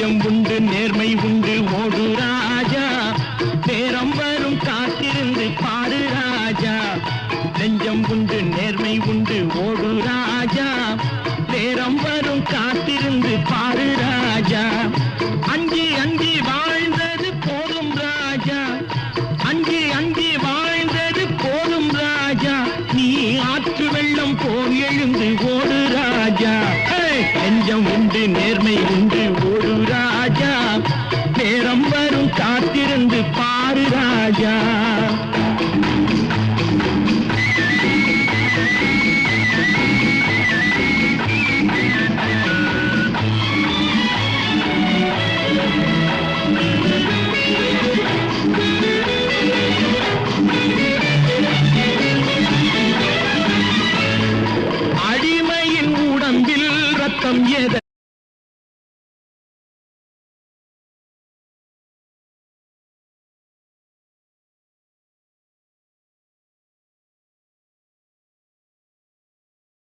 சத்தியம் உண்டு நேர்மை உண்டு ஓடு ராஜா. நேரம் வரும் காத்திருந்து பாடு ராஜா. நெஞ்சம் உண்டு நேர்மை உண்டு ஓடு ராஜா. நேரம் வரும் காத்திருந்து பாடு ராஜா. அஞ்சி அஞ்சி வாழ்ந்தது போதும் ராஜா. அஞ்சி அஞ்சி வாழ்ந்தது போதும் ராஜா. நீ ஆற்று வெள்ளம் போல் எழுந்து ஓடு ராஜா. நெஞ்சம் உண்டு நேர்மை உண்டு ஓடு காலம் வரும் காத்திருந்து பாரு ராஜா. அடிமையின் உடம்பில் ரத்தம் எத